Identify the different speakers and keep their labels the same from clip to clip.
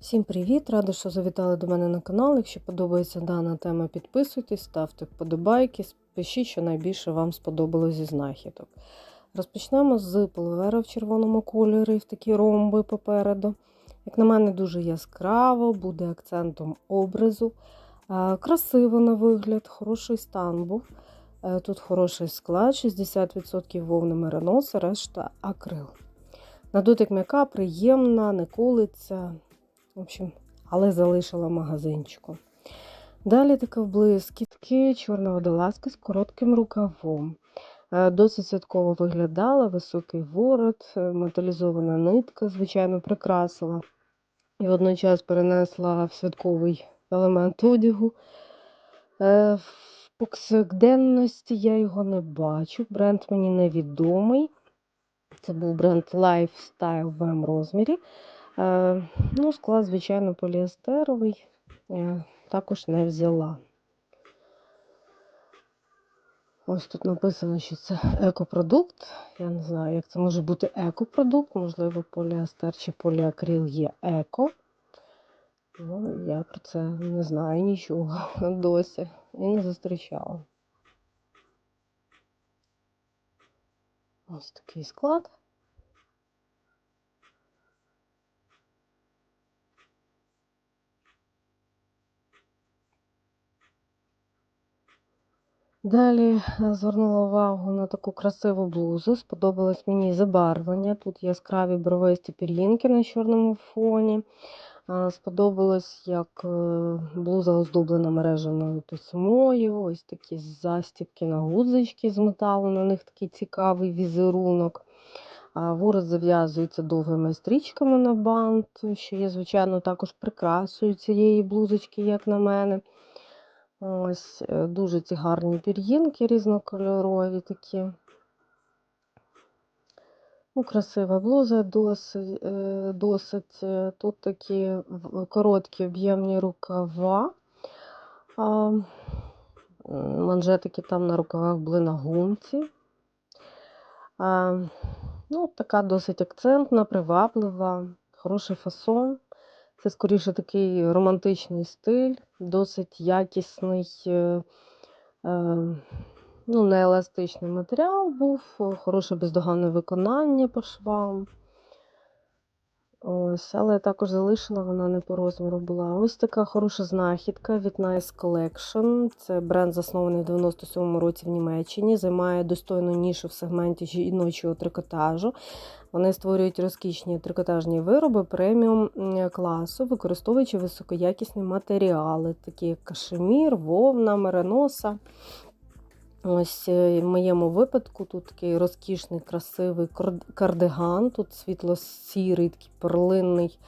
Speaker 1: Всім привіт! Рада, що завітали до мене на канал. Якщо подобається дана тема, підписуйтесь, ставте вподобайки, пишіть, що найбільше вам сподобалось зі знахідок. Розпочнемо з половера в червоному кольорі в такі ромби попереду. Як на мене, дуже яскраво, буде акцентом образу. Красиво на вигляд, хороший стан був. Е, Тут хороший склад, 60% вовни мериноса, решта акрил. На дотик м'яка, приємна, не колиться. В общем, але залишила магазинчику. Далі така в блискітки, чорна водолазка з коротким рукавом. Е, Досить святково виглядала, високий ворот, е, металізована нитка, звичайно, прикрасила. І водночас перенесла в святковий елемент одягу. Е, В повсякденності я його не бачу. Бренд мені невідомий. Це був бренд Lifestyle в М розмірі. Е, Ну, склад, звичайно, поліестеровий. Я також не взяла. Ось тут написано, що це екопродукт. Я не знаю, як це може бути екопродукт. Можливо, поліестер чи поліакрил є еко. Ну, я про це не знаю нічого досі і не зустрічала. Ось такий склад. Далі е, звернула увагу на таку красиву блузу. Сподобалось мені забарвлення. Тут яскраві бровисті пір'їнки на чорному фоні. Е, Сподобалось, як е, блуза оздоблена мережевною тесьмою. Ось такі застібки на гудзички з металу, на них такий цікавий візерунок. Ворот зав'язується довгими стрічками на бант, що є, звичайно, також прикрасою цієї блузочки, як на мене. Ось е, дуже ці гарні пір'їнки різнокольорові такі. Ну, красива блуза, досить, е, досить. е, Тут такі короткі об'ємні рукава. А, манжетики там на рукавах були на гумці. А, ну, така досить акцентна, приваблива, хороший фасон. Це скоріше такий романтичний стиль, досить якісний, е, е, ну, нееластичний матеріал був, хороше бездоганне виконання по швам. Ось, але також залишила, вона не по розміру була. Ось така хороша знахідка від Nice Collection. Це бренд, заснований в 97-му році в Німеччині, займає достойну нішу в сегменті жіночого трикотажу. Вони створюють розкішні трикотажні вироби преміум класу, використовуючи високоякісні матеріали, такі як кашемір, вовна, мериноса. Ось е, в моєму випадку тут такий розкішний, красивий кардиган. Тут світло-сірий, такий перлинний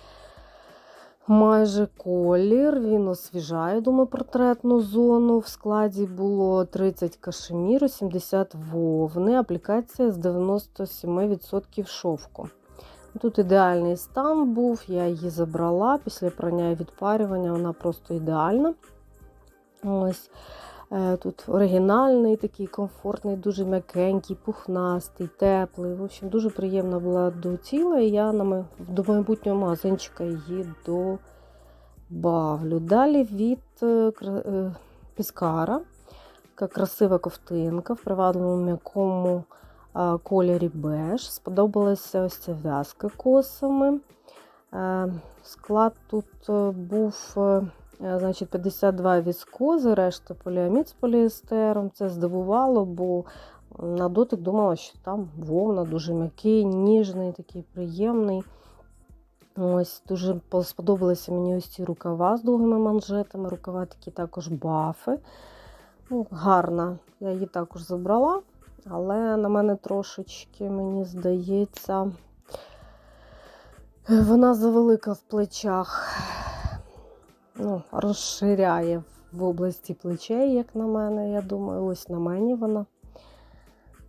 Speaker 1: майже колір. Він освіжає, думаю, портретну зону. В складі було 30 кашеміру, 70 вовни, аплікація з 97% шовку. Тут ідеальний стан був, я її забрала після прання і відпарювання, вона просто ідеальна. Ось. Е, Тут оригінальний, такий комфортний, дуже м'якенький, пухнастий, теплий. В общем, дуже приємна була до тіла, і я на до майбутнього магазинчика її добавлю. Далі від е, е, Піскара. Така красива ковтинка в привабливому м'якому кольорі беж. Сподобалася ось ця в'язка косами. Склад тут був Значить, 52 віскози, решта поліамід з поліестером. Це здивувало, бо на дотик думала, що там вовна дуже м'який, ніжний, такий приємний. Ось Дуже сподобалися мені ось ці рукава з довгими манжетами. Рукава такі також бафи. Ну, гарна. Я її також забрала, але на мене трошечки, мені здається, е, вона завелика в плечах ну, розширяє в області плечей, як на мене, я думаю. Ось на мені вона.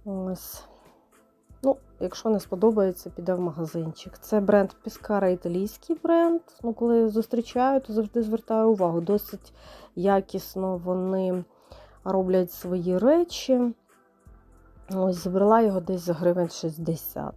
Speaker 1: Ось. Ну, якщо не сподобається, піде в магазинчик. Це бренд Піскара, італійський бренд. Ну, коли зустрічаю, то завжди звертаю увагу. Досить якісно вони роблять свої речі. Ось, забрала його десь за гривень 60.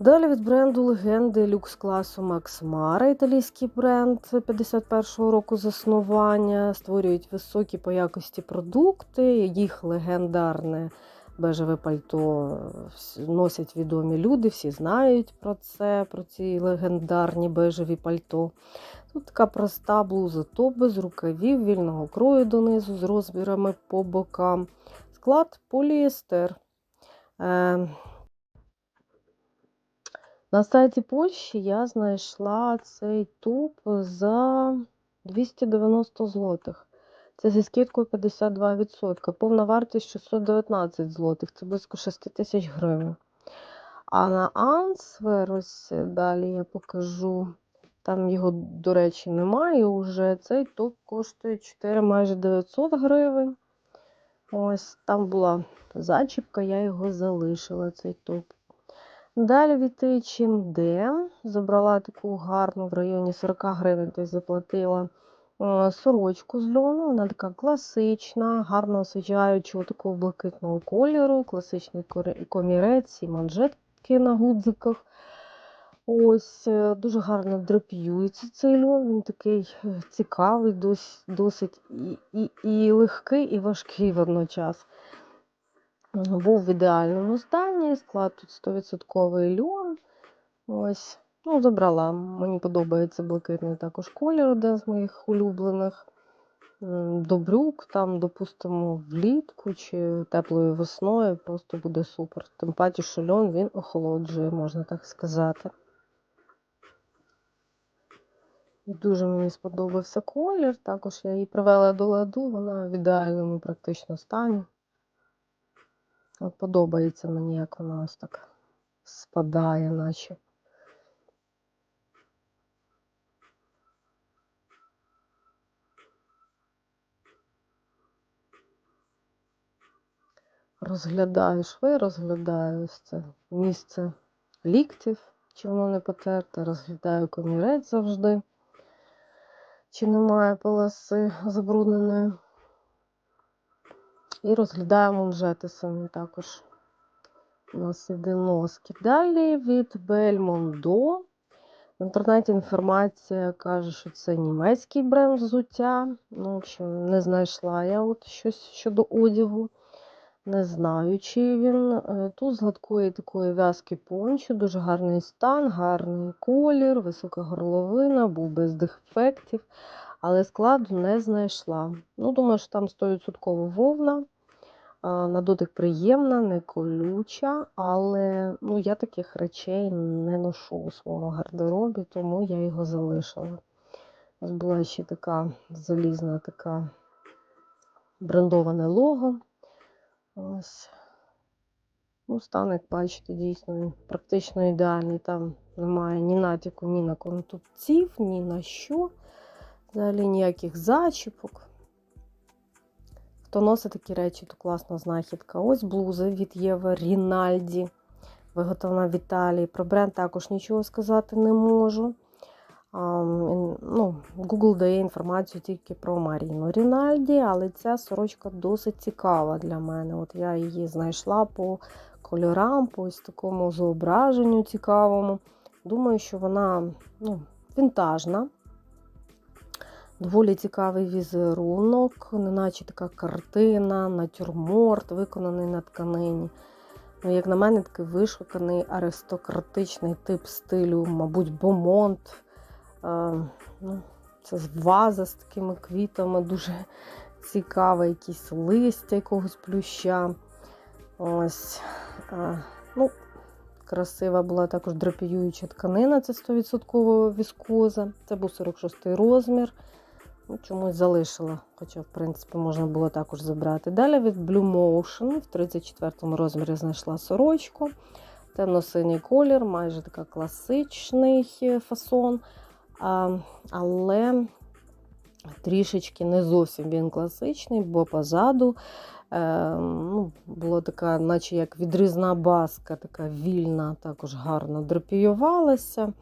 Speaker 1: Далі від бренду легенди люкс класу Max Mara, італійський бренд 51-го року заснування. Створюють високі по якості продукти. Їх легендарне бежеве пальто носять відомі люди, всі знають про це, про ці легендарні бежеві пальто. Тут така проста блуза топ без рукавів, вільного крою донизу з розмірами по бокам. Склад поліестер. На сайті Польщі я знайшла цей топ за 290 злотих. Це зі скидкою 52%. Повна вартість 619 злотих, це близько 6 тисяч гривень. А на Ансвер, далі я покажу. Там його, до речі, немає вже. Цей топ коштує 4 майже 900 гривень. Ось там була зачіпка, я його залишила, цей топ. Далі від H&M забрала таку гарну в районі 40 гривень, тобто заплатила е, сорочку з льону. Вона така класична, гарно освіжаючого такого блакитного кольору, класичний комірець і манжетки на гудзиках. Ось, е, дуже гарно драпіюється цей льон, він такий е, цікавий, досить і, і, і легкий, і важкий водночас. Був в ідеальному стані, склад тут 100% льон. Ось, ну, забрала. Мені подобається блакитний також колір, один з моїх улюблених. До брюк, там, допустимо, влітку чи теплою весною просто буде супер. Тим паче, що льон він охолоджує, можна так сказати. Дуже мені сподобався колір. Також я її привела до ладу, вона в ідеальному практично стані. Подобається мені, як вона ось так спадає, наче. Розглядаю шви, розглядаю ось це місце ліктів, чи воно не потерте, розглядаю комірець завжди, чи немає полоси забрудненої. І розглядаємо самі також. У нас іде носки. Далі від Бельмондо. В інтернеті інформація каже, що це німецький бренд взуття. Ну, общем, не знайшла я от щось щодо одягу. Не знаю, чи він. Е, тут з гладкої такої в'язки пончо, дуже гарний стан, гарний колір, висока горловина, був без дефектів але складу не знайшла. Ну, Думаю, що там 100% вовна. На дотик приємна, не колюча, але ну, я таких речей не ношу у своєму гардеробі, тому я його залишила. Ось була ще така залізна така брендоване лого. Ось. Ну, Стан, як бачите, дійсно практично ідеальний. Там немає ні натяку, ні на контупців, ні на що. Взагалі ніяких зачіпок. Хто носить такі речі, то класна знахідка. Ось блуза від Єва Рінальді, виготовлена в Італії. Про бренд також нічого сказати не можу. Ну, Google дає інформацію тільки про Маріну Рінальді, але ця сорочка досить цікава для мене. От Я її знайшла по кольорам, по ось такому зображенню цікавому. Думаю, що вона ну, вінтажна. Доволі цікавий візерунок, неначе така картина, натюрморт, виконаний на тканині. Ну, Як на мене, такий вишуканий аристократичний тип стилю, мабуть, бомонт. Ну, Це ваза з такими квітами, дуже цікаве, якісь листя якогось плюща. Ось. Ну, Красива була також драпіююча тканина, це 100% віскоза. Це був 46 розмір. Ну, Чомусь залишила, хоча, в принципі, можна було також забрати. Далі від Blue Motion в 34-му розмірі знайшла сорочку. Темно-синій колір, майже така класичний фасон. А, Але трішечки не зовсім він класичний, бо позаду е, ну, була така, наче як відрізна баска, така вільна, також гарно драпіювалася.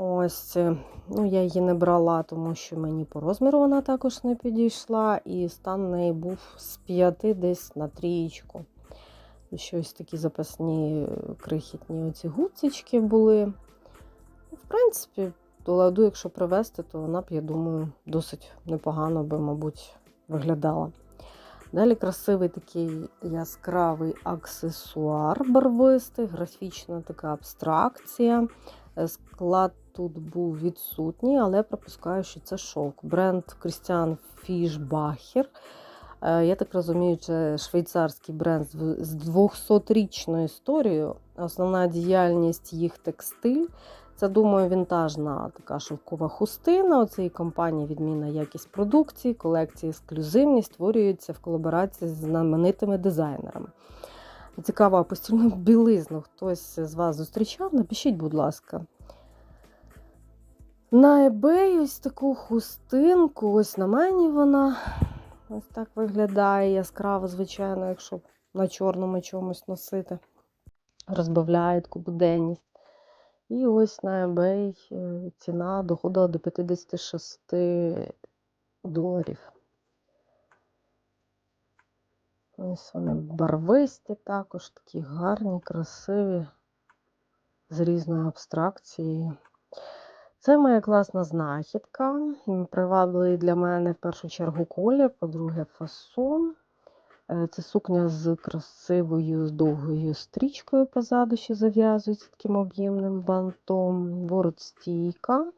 Speaker 1: Ось, е, ну, Я її не брала, тому що мені по розміру вона також не підійшла, і стан неї був з 5 десь на трієчку. Щось такі запасні е, крихітні оці гудзички були. В принципі, до ладу, якщо привезти, то вона б, я думаю, досить непогано би, мабуть, виглядала. Далі красивий такий яскравий аксесуар барвистий, графічна така абстракція. Е, Склад тут був відсутній, але припускаю, що це шовк. Бренд Fischbacher. Е, Я так розумію, це швейцарський бренд з з 200-річною історією. Основна діяльність їх текстиль. Це, думаю, вінтажна така шовкова хустина. У цієї компанії відмінна якість продукції, колекції ексклюзивні, створюються в колаборації з знаменитими дизайнерами. Цікаво, а постільну білизну хтось з вас зустрічав? Напишіть, будь ласка. На eBay ось таку хустинку, ось на мені вона ось так виглядає яскраво, звичайно, якщо на чорному чомусь носити. Розбавляє таку буденність. І ось на eBay е, ціна доходила до 56 доларів. Ось вони барвисті також, такі гарні, красиві, з різною абстракцією. Це моя класна знахідка. Привабливий для мене в першу чергу колір, по-друге, фасон. Е, Це сукня з красивою, з довгою стрічкою позаду, що зав'язується таким об'ємним бантом. Ворот стійка,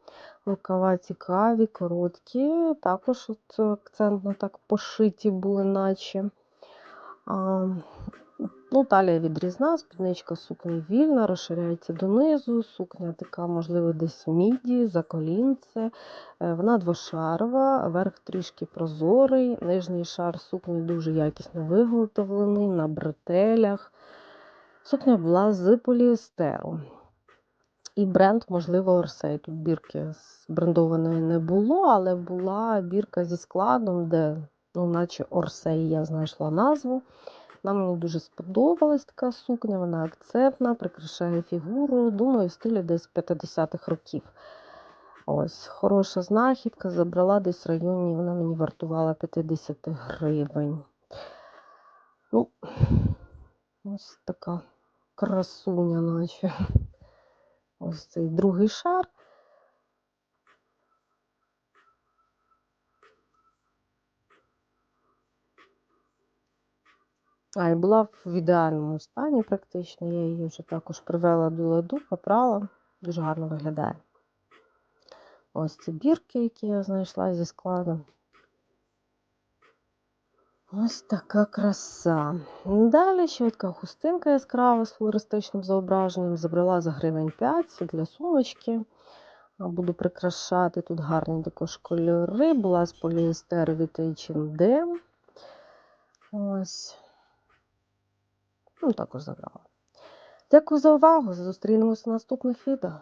Speaker 1: рукава цікаві, короткі. Також от акцентно так пошиті були, наче. Ну, талія відрізна, спідничка сукні вільна, розширяється донизу. Сукня така, можливо, десь в міді, за колінце. Е, Вона двошарова, верх трішки прозорий, нижній шар сукні дуже якісно виготовлений на бретелях. Сукня була з поліестеру. І бренд, можливо, Орсей. Тут бірки брендованої не було, але була бірка зі складом, де, ну, наче Орсей, я знайшла назву. Вона мені дуже сподобалась така сукня, вона акцентна, прикрашає фігуру. Думаю, в стилі десь 50-х років. Ось, хороша знахідка. Забрала десь в районі, вона мені вартувала 50 гривень. Ну, ось така красуня, наче. Ось цей другий шар. А, і була в ідеальному стані практично. Я її вже також привела до ладу, попрала. Дуже гарно виглядає. Ось ці бірки, які я знайшла зі складом. Ось така краса. Далі ще така хустинка яскрава з флористичним зображенням. Забрала за гривень 5 для сумочки. Буду прикрашати. Тут гарні також кольори. Була з поліестеру від H&M. Ось. Ну, також забрала. Дякую за увагу. Зустрінемося в наступних відео.